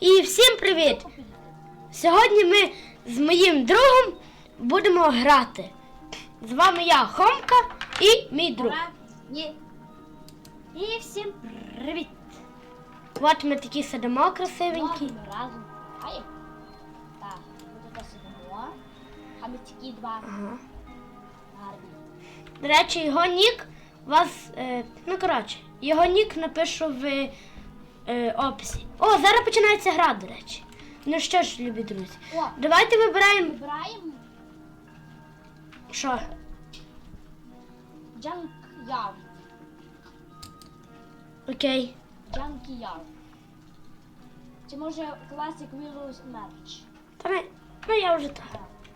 І всім привіт! Сьогодні ми з моїм другом будемо грати. З вами я, Хомка, і мій друг. Ні. І всім привіт! От ми такі сидимо красивенькі. Ладно, разом. Ай. Так, ми тут сидимо. А ми такі два Ага. гарні. До речі, його нік вас. Е, ну коротше, його нік напишу в е, описі. О, зараз починається гра, до речі. Ну що ж, любі друзі, О, давайте вибираємо. вибираємо Що? Yard. Окей. Yard. Чи може Classic Willows Merch? Та не, ну я вже так.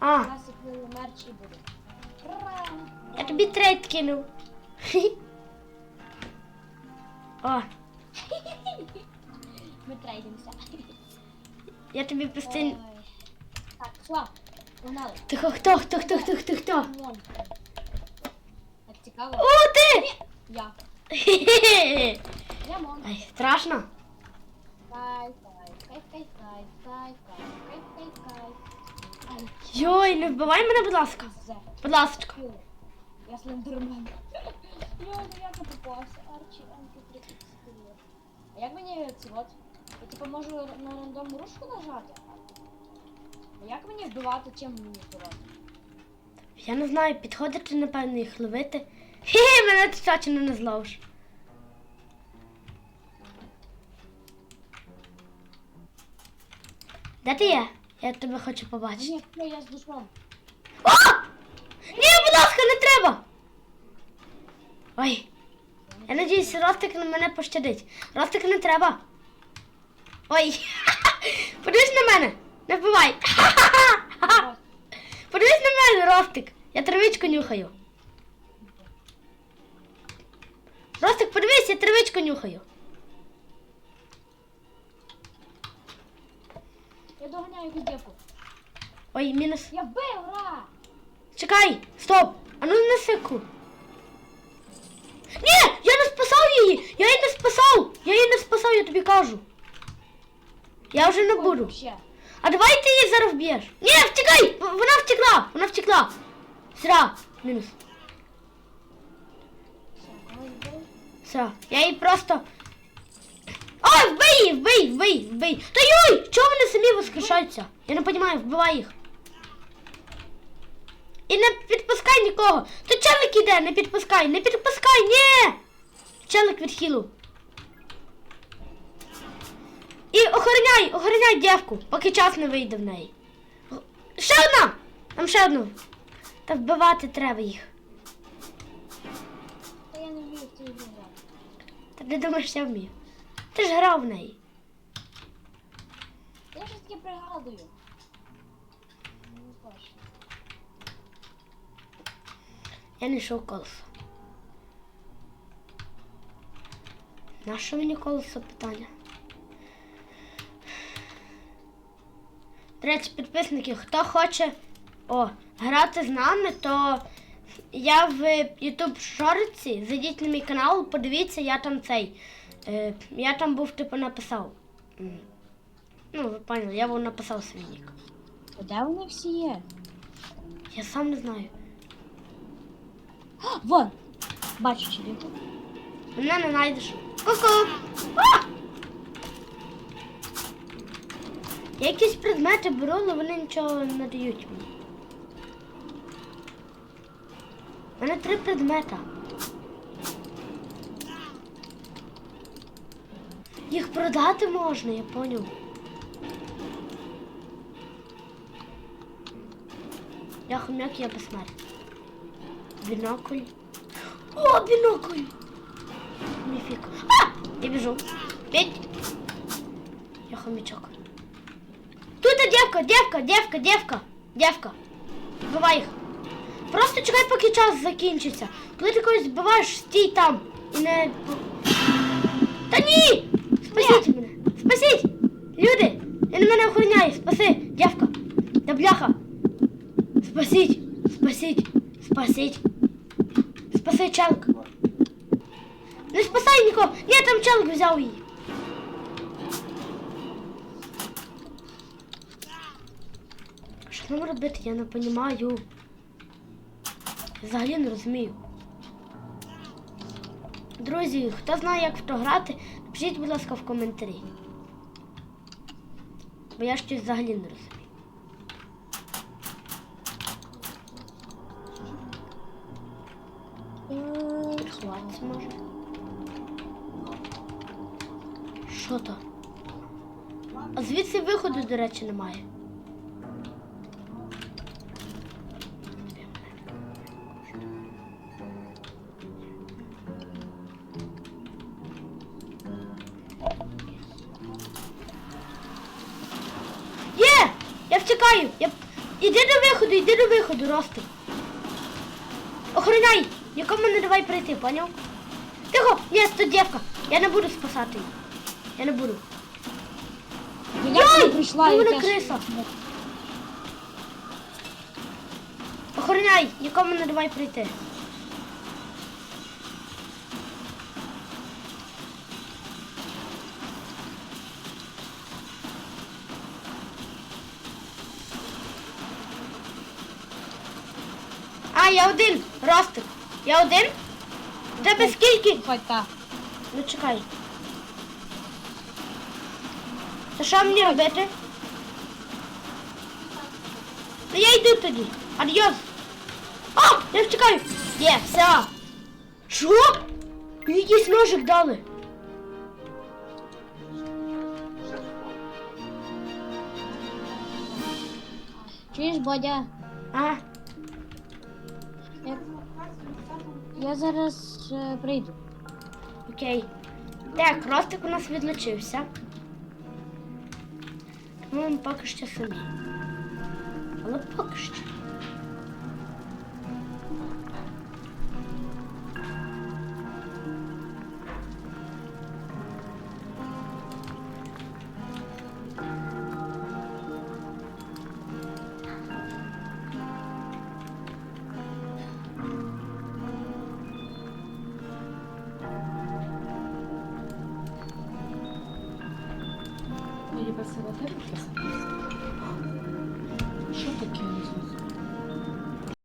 А, Classic Willow Merch і буде. Ура! я тобі трейд кинув. О, я тобі постійно. Так, все, погнали. Тихо, хто, хто, хто, хто, хто, хто? Вон. Так цікаво. О, ти! Я. Хе-хе-хе. Я мон. Ай, страшно. Кай, кай, кай, кай, кай, кай, кай, кай, кай, кай. Ай, Йой, не вбивай мене, будь ласка. зе. Будь ласка. Фу. Я слендермен. Йой, ну як я попався? Арчі, анти А як мені ці от? Я типу можу на рандом рушку нажати? А як мені вбивати, чим мені вбивати? Я не знаю, підходити, напевно, їх ловити. Хе, мене ти точно не зловиш. Де ти є? Я тебе хочу побачити. ні, все, я з душмом. О! Ні, будь ласка, не треба! Ой. Я надіюсь, Ростик на мене пощадить. Ростик не треба. Ой. Подивись на мене. Не вбивай. Подивись на мене, Ростик. Я травичку нюхаю. Ростик, подивись, я травичку нюхаю. Я доганяю якусь дівку. Ой, мінус. Я вбив, ура! Чекай, стоп. А ну не секу. Ні, я не спасав її. Я її не спасав. Я її не спасав, я тобі кажу. Я вже не буду. А давай ти її зараз вб'єш. Ні, втікай! В- Вона втекла! Вона втекла. Мінус. Когось вбив. Все, я її просто. Ой, вбий вбий, вбий, вбий. Та йой! Чого вони самі воскрешаються? Я не розумію, вбивай їх. І не підпускай нікого. То челик іде, не підпускай, не підпускай, ні! Челик від охороняй, охороняй дівку, поки час не вийде в неї. Ще одна! Там ще одну. Та вбивати треба їх. Та я не вмію в цю ігру. Та ти думаєш, я вмію. Ти ж грав в неї. Я щось таке пригадую. Ну. Я не йшов колесо. Нащо мені колесо питання? До речі, підписники, хто хоче о, грати з нами, то я в YouTube шорці, зайдіть на мій канал, подивіться, я там цей. Е, я там був, типу, написав. Ну, ви поняли, я був написав свій нік. А де вони всі є? Я сам не знаю. Вон! Бачу чоловіка. Мене не знайдеш. Ку-ку! А! Я якісь предмети беру, але вони нічого не дають мені. У мене три предмета. Їх продати можна, я поняв. Я хомяк, я безсмертний. Бінокль. О, бінокль! Мифик. А! Я бежу. Петь. Я хомячок. Тут а девка, девка, девка, девка, девка. Вбивай їх. Просто чекай, поки час закінчиться. Коли ти когось збиваєш, стій там. І не. Та ні! Спасіть мене! Спасіть! Люди! Він мене охороняє! Спаси! Дівка! Та бляха! Спасіть! Спасіть! Спасіть! Спаси челк! Не спасай нікого! Ні, там челк взяв її! Нам робити? Я не розумію. Взагалі не розумію. Друзі, хто знає, як в то грати, напишіть, будь ласка, в коментарі. Бо я щось взагалі не розумію. Сховатися може. Що то? А звідси виходу, до речі, немає. Є! Я втікаю! Я... Іди до виходу, іди до виходу, Рости. Охороняй! Нікому не давай прийти, поняв? Тихо! Є, тут дівка! Я не буду спасати її. Я не буду. Я Ой, не прийшла, ну вона криса. Охороняй! Нікому не давай прийти. А, я один, Ростик. Я один? В Тебе скільки? Хоч так. Ну чекай. То що мені робити? Ну я йду тоді. Адьос. А, я втікаю. Є, все. Що? Мені якийсь ножик дали. Чуєш, Бодя? А, Я, зараз е, прийду. окей. Так, Ростик у нас відлучився. Ми поки що самі. Але поки що. Писала тебе писати.